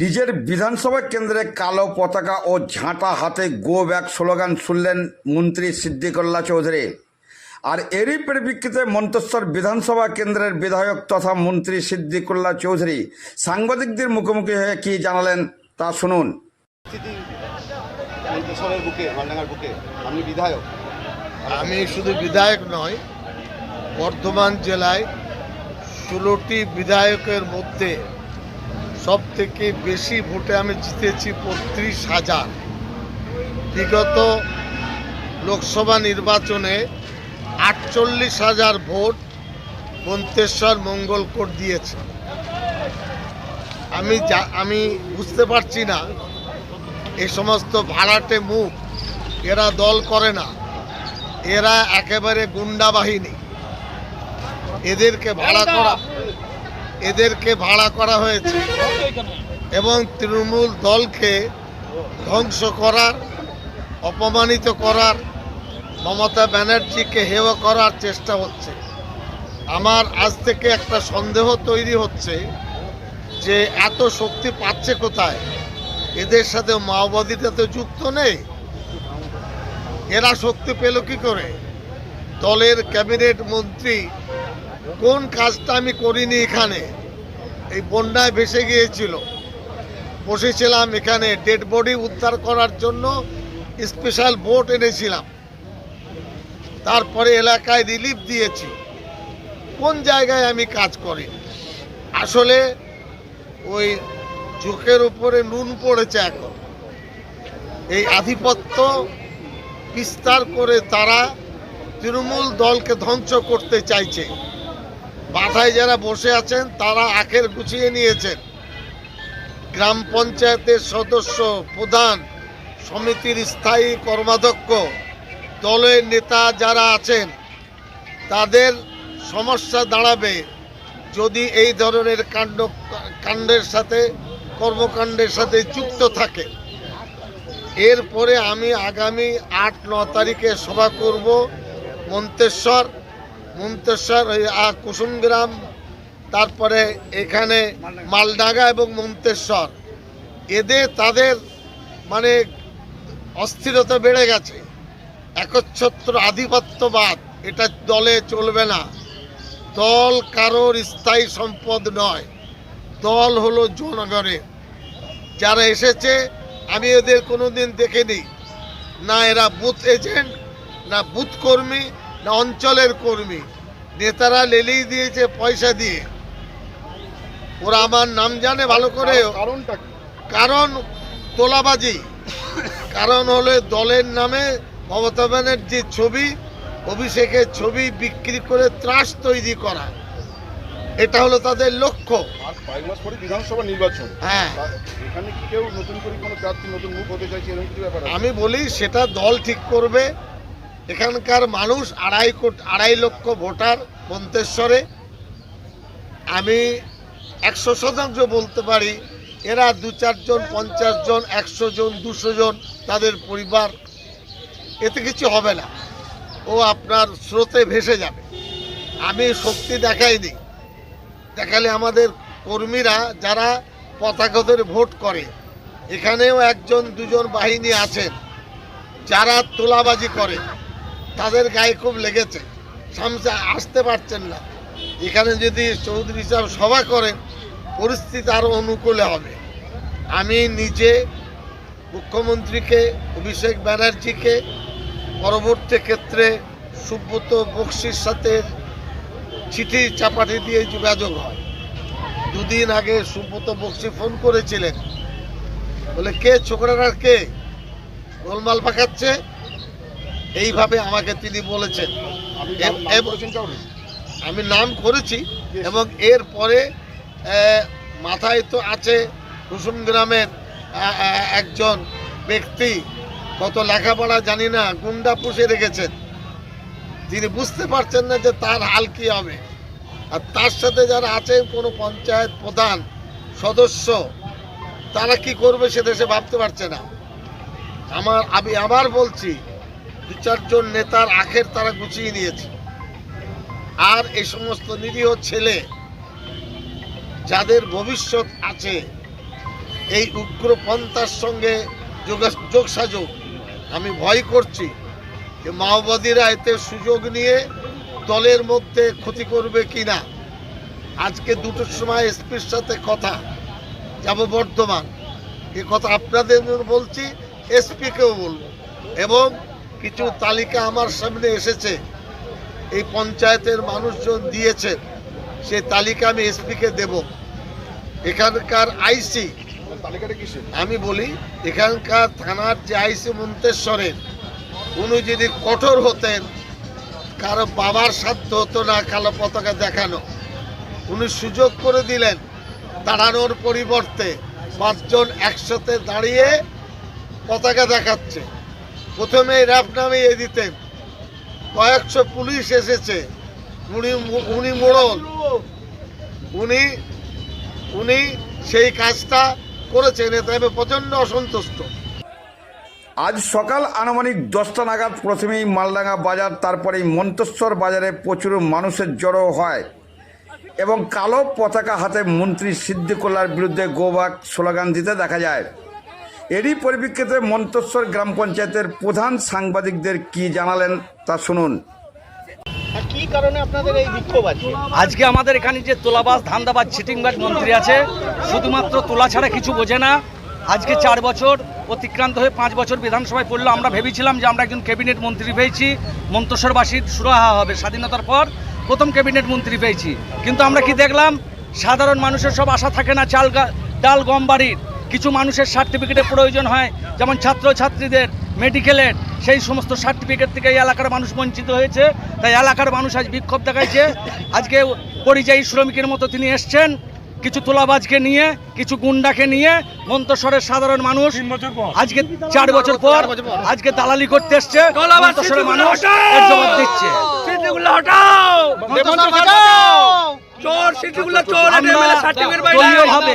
নিজের বিধানসভা কেন্দ্রে কালো পতাকা ও ঝাঁটা হাতে গো ব্যাক স্লোগান শুনলেন মন্ত্রী সিদ্দিকুল্লাহ চৌধুরী। আর এরই পরিপ্রেক্ষিতে মন্তেশ্বর বিধানসভা কেন্দ্রের বিধায়ক তথা মন্ত্রী সিদ্দিকুল্লাহ চৌধুরী সাংবাদিকদের মুখোমুখি হয়ে কী জানালেন তা শুনুন। আপনি বিধায়ক। আমি শুধু বিধায়ক নয় বর্ধমান জেলায় ষোলোটি বিধায়কের মধ্যে সব থেকে বেশি ভোটে আমি জিতেছি বত্রিশ হাজার। বিগত লোকসভা নির্বাচনে আটচল্লিশ হাজার ভোট মন্তেশ্বর মঙ্গলকোট দিয়েছে। আমি যা, আমি বুঝতে পারছি না, এই সমস্ত ভাড়াটে মুখ, এরা দল করে না। এরা একেবারে গুন্ডা বাহিনী। এদেরকে ভাড়া করা এদেরকে ভাড়া করা হয়েছে এবং তৃণমূল দলকে ধ্বংস করার, অপমানিত করার, মমতা ব্যানার্জিকে হেয় করার চেষ্টা হচ্ছে। আমার আজ থেকে একটা সন্দেহ তৈরি হচ্ছে যে এত শক্তি পাচ্ছে কোথায়? এদের সাথে মাওবাদীটা তো যুক্ত নেই। এরা শক্তি পেল কি করে? দলের ক্যাবিনেট মন্ত্রী কোন কাজটা আমি করিনি এখানে? এই বন্যায় ভেসে গিয়েছিল। বসেছিলাম এখানে ডেড বডি উদ্ধার করার জন্য স্পেশাল বোট এনেছিলাম। তারপরে এলাকায় রিলিফ দিয়েছি। কোন জায়গায় আমি কাজ করি? আসলে ওই চোখের উপরে নুন পড়েছে এখন। এই আধিপত্য বিস্তার করে তারা তৃণমূল দলকে ধ্বংস করতে চাইছে। মাথায় যারা বসে আছেন, তারা আখের গুছিয়ে নিয়েছেন। গ্রাম পঞ্চায়েতের সদস্য, প্রধান, সমিতির স্থায়ী কর্মাধ্যক্ষ, দলের নেতা যারা আছেন, তাদের সমস্যা দাঁড়াবে। যদি এই ধরনের কাণ্ড, কাণ্ডের সাথে, কর্মকাণ্ডের সাথে যুক্ত থাকে, এরপরে আমি আগামী আট, ন তারিখে সভা করব মন্তেশ্বর মন্তেশ্বর কুসুমগ্রাম তারপরে এখানে মালডাঙ্গা এবং মন্তেশ্বর এদের, তাদের মানে অস্থিরতা বেড়ে গেছে। একচ্ছত্র আধিপত্যবাদ, এটা দলে চলবে না। দল কারোর স্থায়ী সম্পদ নয়। দল হলো জনগণের। যারা এসেছে, আমি এদের কোনোদিন দেখিনি। না এরা বুথ এজেন্ট, না বুথ কর্মী না অঞ্চলের কর্মী। নেতারা লেলেই দিয়েছে পয়সা দিয়ে। ওরা আমার নাম জানে ভালো করে। কারণটা কারণ তোলাবাজি। কারণ হলো দলের নামে মমতা ব্যানার্জির ছবি অভিষেকের ছবি বিক্রি করে ত্রাস তৈরি করা। এটা হলো তাদের লক্ষ্য। আর কয়েক মাস পরে বিধানসভা নির্বাচন। হ্যাঁ। তা এখানে কি কেউ নতুন করে কোনো প্রার্থী নতুন মুখ হতে চাইছে এরকম ব্যাপার আমি বলি সেটা দল ঠিক করবে এখানকার মানুষ আড়াই কোটি আড়াই লক্ষ ভোটার মন্তেশ্বরে। আমি একশো শতাংশ বলতে পারি, এরা দু চারজন, পঞ্চাশ জন, একশো জন, দুশো জন তাদের পরিবার। এতে কিছু হবে না। ও আপনার স্রোতে ভেসে যাবে। আমি শক্তি দেখাইনি। দেখালে আমাদের কর্মীরা যারা পতাকাদের ভোট করে, এখানেও একজন, দুজন বাহিনী আছেন, যারা তোলাবাজি করে। তাদের গায়ে খুব লেগেছে। সামনে আসতে পারছেন না। এখানে যদি চৌধুরী সাহেব সভা করেন পরিস্থিতি আরও অনুকূলে হবে। আমি নিজে মুখ্যমন্ত্রীকে, অভিষেক ব্যানার্জিকে, পরবর্তী ক্ষেত্রে সুব্রত বক্সির সাথে চিঠি চাপাটি দিয়ে যোগাযোগ হয়। দুদিন আগে সুব্রত বক্সি ফোন করেছিলেন। বলে, কে? ছোকরাটার কে? গোলমাল পাকাচ্ছে? এইভাবে আমাকে তিনি বলেছেন? আমি নাম করেছি এবং এরপরে আহ, মাথায় তো আছে কুসুম গ্রামের একজন ব্যক্তি কত লেখাপড়া জানি না গুন্ডা পুষে রেখেছেন। তিনি বুঝতে পারছেন না যে তার হাল কি হবে। আর তার সাথে যারা আছেন কোনো পঞ্চায়েত প্রধান সদস্য তারা কি করবে সেটা সে ভাবতে পারছে না। আমার আমি আবার বলছি দু চারজন নেতার আখের তারা গুছিয়ে নিয়েছে। আর এই সমস্ত নিরীহ ছেলে যাদের ভবিষ্যৎ আছে, এই উগ্রপন্থার সঙ্গে যোগা- যোগসাযোগ, আমি ভয় করছি যে মাওবাদীরা এতে সুযোগ নিয়ে দলের মধ্যে ক্ষতি করবে কি না আজকে দুটোর সময় এসপির সাথে কথা, যাব বর্ধমান। এ কথা আপনাদের বলছি, এসপিকেও বলব। এবং কিছু তালিকা আমার সামনে এসেছে। এই পঞ্চায়েতের মানুষজন দিয়েছেন সেই তালিকা আমি এসপিকে দেব। এখানকার আইসি আমি বলি এখানকার থানার যে আইসি মন্তেশ্বরের উনি যদি কঠোর হতেন কারও বাবার সাধ্য হতো না কালো পতাকা দেখানো। উনি সুযোগ করে দিলেন দাঁড়ানোর পরিবর্তে পাঁচজন একসাথে দাঁড়িয়ে পতাকা দেখাচ্ছে। প্রথমে র্যাপ নামিয়ে দিতেন। কয়েকশো পুলিশ এসেছে। উনি উনি মোড়ল। উনি উনি সেই কাজটা করেছেন। এতে প্রচণ্ড অসন্তুষ্ট। আজ সকাল আনুমানিক দশটা নাগাদ প্রথমেই মালডাঙ্গা বাজার, তারপরেই মন্তেশ্বর বাজারে প্রচুর মানুষের জড়ো হয় এবং কালো পতাকা হাতে মন্ত্রী সিদ্দিকুল্লার বিরুদ্ধে গোবাক স্লোগান দিতে দেখা যায়। এরই পরিপ্রেক্ষিতে মন্তেশ্বর গ্রাম পঞ্চায়েতের প্রধান সাংবাদিকদের কি জানালেন তা শুনুন। কি কারণে আপনাদের এই বিক্ষোভ আছে আজকে আমাদের এখানে যে তোলাবাস ধান্দাবাজ ছিটিংবাজ মন্ত্রী আছে শুধুমাত্র তোলা ছাড়া কিছু বোঝে না। আজকে চার বছর অতিক্রান্ত হয়ে পাঁচ বছর বিধানসভায় পড়ল। আমরা ভেবেছিলাম যে আমরা একজন ক্যাবিনেট মন্ত্রী পেয়েছি মন্তসরবাসীর সুরাহা হবে স্বাধীনতার পর প্রথম ক্যাবিনেট মন্ত্রী পেয়েছি। কিন্তু আমরা কি দেখলাম? সাধারণ মানুষের সব আশা থাকে না চাল ডাল গম বাড়ির। কিছু মানুষের সার্টিফিকেটের প্রয়োজন হয় যেমন ছাত্রছাত্রীদের মেডিকেলের সেই সমস্ত সার্টিফিকেট থেকে এই এলাকার মানুষ বঞ্চিত হয়েছে। তাই এলাকার মানুষ আজ বিক্ষোভ দেখাইছে। আজকে পরিযায়ী শ্রমিকের মতো তিনি এসছেন। কিছু তোলাবাজকে নিয়ে কিছু গুন্ডাকে নিয়ে মন্তসরের সাধারণ মানুষ আজকে চার বছর পর আজকে দালালি করতে এসছে। মানুষ জবাব দিচ্ছে। দলীয়ভাবে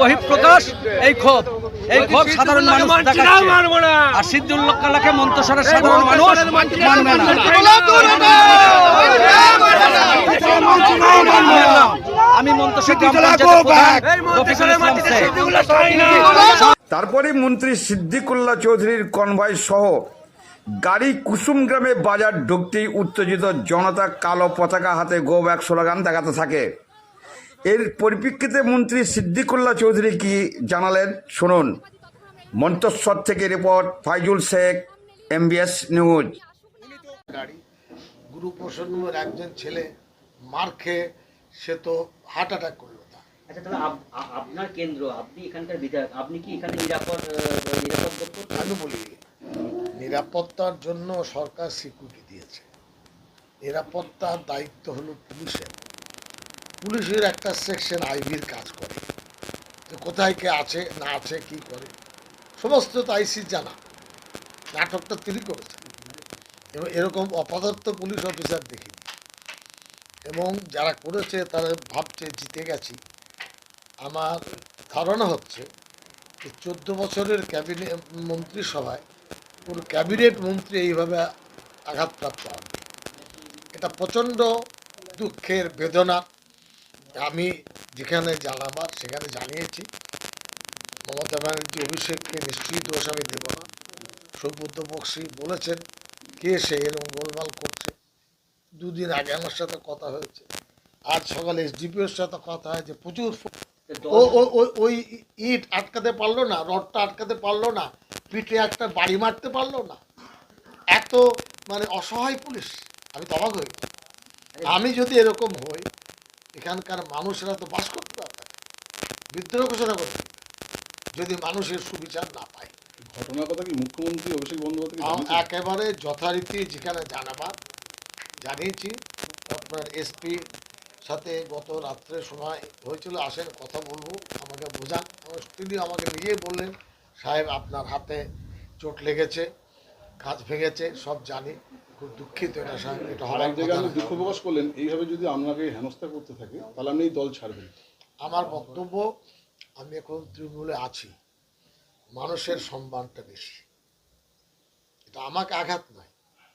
বহিঃপ্রকাশ এই ক্ষোভ। এই ক্ষোভ সাধারণ মানুষ আর সিদ্দুল্লাহ কালাকে মন্তসরের সাধারণ মানুষ মানবে না। আমি। তারপরে মন্ত্রী সিদ্দিকুল্লাহ চৌধুরীর কনভয় সহ গাড়ি কুসুম গ্রামে বাজার ঢুকতেই উত্তেজিত জনতা কালো পতাকা হাতে গো ব্যাক স্লোগান দেখাতে থাকে। এর পরিপ্রেক্ষিতে মন্ত্রী সিদ্দিকুল্লাহ চৌধুরী কি জানালেন? শুনুন। মন্তস্বর থেকে report Faizul Sheikh MBS news. গাড়ি গুরু প্রসন্নমের একজন ছেলে মার খেয়ে সে তো হার্ট অ্যাটাক করল আচ্ছা তাহলে আপনার কেন্দ্র আপনি এখানকার বিধায়ক আপনি কি এখানে নিরাপদ নিরাপদ আমি বলি নিরাপত্তার জন্য সরকার স্বীকৃতি দিয়েছে। নিরাপত্তার দায়িত্ব হলো পুলিশের। পুলিশের একটা সেকশন আইবির কাজ করে। যে কোথায় কে আছে, না আছে, কি করে। সমস্ত তো আইসির জানা। নাটকটা তিনি করেছেন। এবং এরকম অপদার্থ পুলিশ অফিসার দেখিনি। এবং যারা করেছে, তারা ভাবছে, জিতে গেছি। আমার ধারণা হচ্ছে যে চোদ্দ বছরের ক্যাবিনেট মন্ত্রিসভায় কোনো ক্যাবিনেট মন্ত্রী এইভাবে আঘাতপ্রাপ্ত হবে। এটা প্রচণ্ড দুঃখের বেদনা। আমি যেখানে জানাবার সেখানে জানিয়েছি মমতা ব্যানার্জি অভিষেককে নিশ্চয়ই দোষ আমি দেব না। সৌবুদ্ধ বক্সি বলেছেন কে সে এরকম গোলমাল করছে? দুদিন আগে আমার সাথে কথা হয়েছে। আজ সকালে এসডিপিওর সাথে কথা হয়েছে প্রচুর ওই ইট আটকাতে পারল না রডটা আটকাতে পারল না পিঠে একটা বাড়ি মারতে পারল না। এত মানে অসহায় পুলিশ আমি তো অবাক হয়ে আমি যদি এরকম হই এখানকার মানুষরা তো বাস করতে পারবে। বিদ্রোহ ঘোষণা করে যদি মানুষের সুবিচার না পায়। ঘটনার কথা কি মুখ্যমন্ত্রী অভিষেক বন্দ্যোপাধ্যায় একেবারে যথারীতি যেখানে জানাবার জানিয়েছি। আপনার এসপি সাথে গত রাত্রে সময় হয়েছিল আসেন কথা বলব আমাকে বোঝান। তিনি আমাকে নিজেই বললেন সাহেব আপনার হাতে চোট লেগেছে কাজ ভেঙেছে সব জানি। খুব দুঃখিত এটা এটা এক জায়গায় আপনি দুঃখ প্রকাশ করলেন এইভাবে যদি আপনাকে হেনস্থা করতে থাকে তাহলে আপনি এই দল ছাড়বেন। আমার বক্তব্য আমি এখন তৃণমূলে আছি। মানুষের সম্মানটা বেশি। এটা আমাকে আঘাত নয়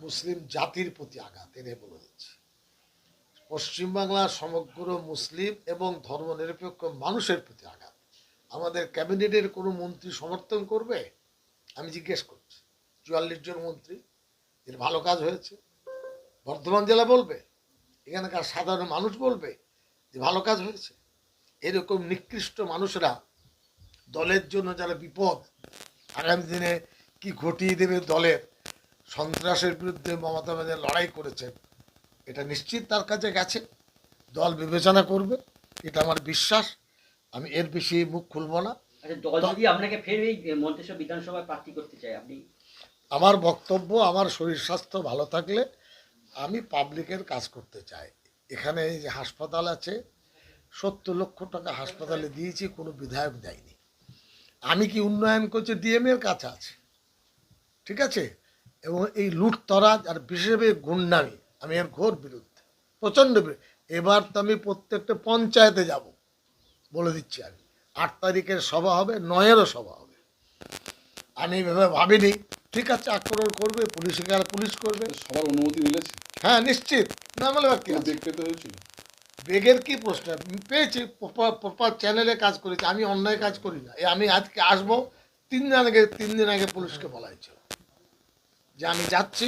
মুসলিম জাতির প্রতি আঘাত এনে বলে দিচ্ছি। পশ্চিমবাংলার সমগ্র মুসলিম এবং ধর্মনিরপেক্ষ মানুষের প্রতি আঘাত। আমাদের ক্যাবিনেটের কোনো মন্ত্রী সমর্থন করবে? আমি জিজ্ঞেস করছি। চুয়াল্লিশ জন মন্ত্রী এর ভালো কাজ হয়েছে। বর্ধমান জেলা বলবে এখানকার সাধারণ মানুষ বলবে যে ভালো কাজ হয়েছে। এরকম নিকৃষ্ট মানুষরা দলের জন্য যারা বিপদ আগামী দিনে কি ঘটিয়ে দেবে দলের সন্ত্রাসের বিরুদ্ধে মমতা ব্যানার্জি লড়াই করেছেন এটা নিশ্চিত তার কাছে গেছে। দল বিবেচনা করবে এটা আমার বিশ্বাস। আমি এর বেশি মুখ খুলব না। আচ্ছা দল যদি আপনাকে ফের এই মন্তেশ্বর বিধানসভায় প্রার্থী করতে চাই আপনি আমার বক্তব্য, আমার শরীর স্বাস্থ্য ভালো থাকলে আমি পাবলিকের কাজ করতে চাই। এখানে এই যে হাসপাতাল আছে, সত্তর লক্ষ টাকা হাসপাতালে দিয়েছি, কোনো বিধায়ক দেয়নি। আমি কি উন্নয়ন করছি ডিএমের কাছে আছে। ঠিক আছে? এবং এই লুটতরাজ আর বিশেষ গুন্ডামি, আমি এর ঘোর বিরুদ্ধে, প্রচণ্ড এবার তো আমি প্রত্যেকটা পঞ্চায়েতে যাব, বলে দিচ্ছি আমি। আট তারিখের সভা হবে, নয়েরও সভা হবে। আমি ভেবে ভাবিনি ঠিক আছে আক্রমণ করবে পুলিশকে আর পুলিশ করবে। সবার অনুমতি মিলেছে হ্যাঁ নিশ্চিত। না বলে কি কোনো আছে? হয়েছিল। বেগের কি প্রশ্ন? পেয়েছি প্রপার চ্যানেলে কাজ করেছি। আমি অন্যায় কাজ করি না। আমি আজকে আসব তিন দিন আগে তিন দিন আগে পুলিশকে বলা হয়েছিল। যে আমি যাচ্ছি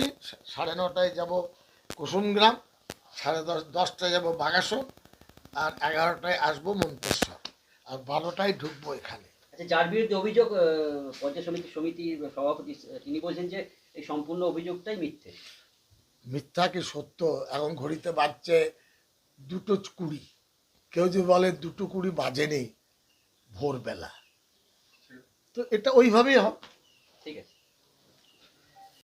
সাড়ে নটায় যাব কুসুমগ্রাম সাড়ে দশ দশটায় যাব বাগাসন আর এগারোটায় আসব মন্তেশ্বর। আর বারোটায় ঢুকবো এখানে। যার বিরুদ্ধে অভিযোগ পঞ্চায়েত সমিতি সমিতির সভাপতি তিনি বলছেন যে এই সম্পূর্ণ অভিযোগটাই মিথ্যে। মিথ্যা কি সত্য? এখন ঘড়িতে বাজছে দুটো কুড়ি। কেউ যদি বলে দুটো কুড়ি বাজেনি ভোরবেলা। তো এটা ওইভাবেই আছে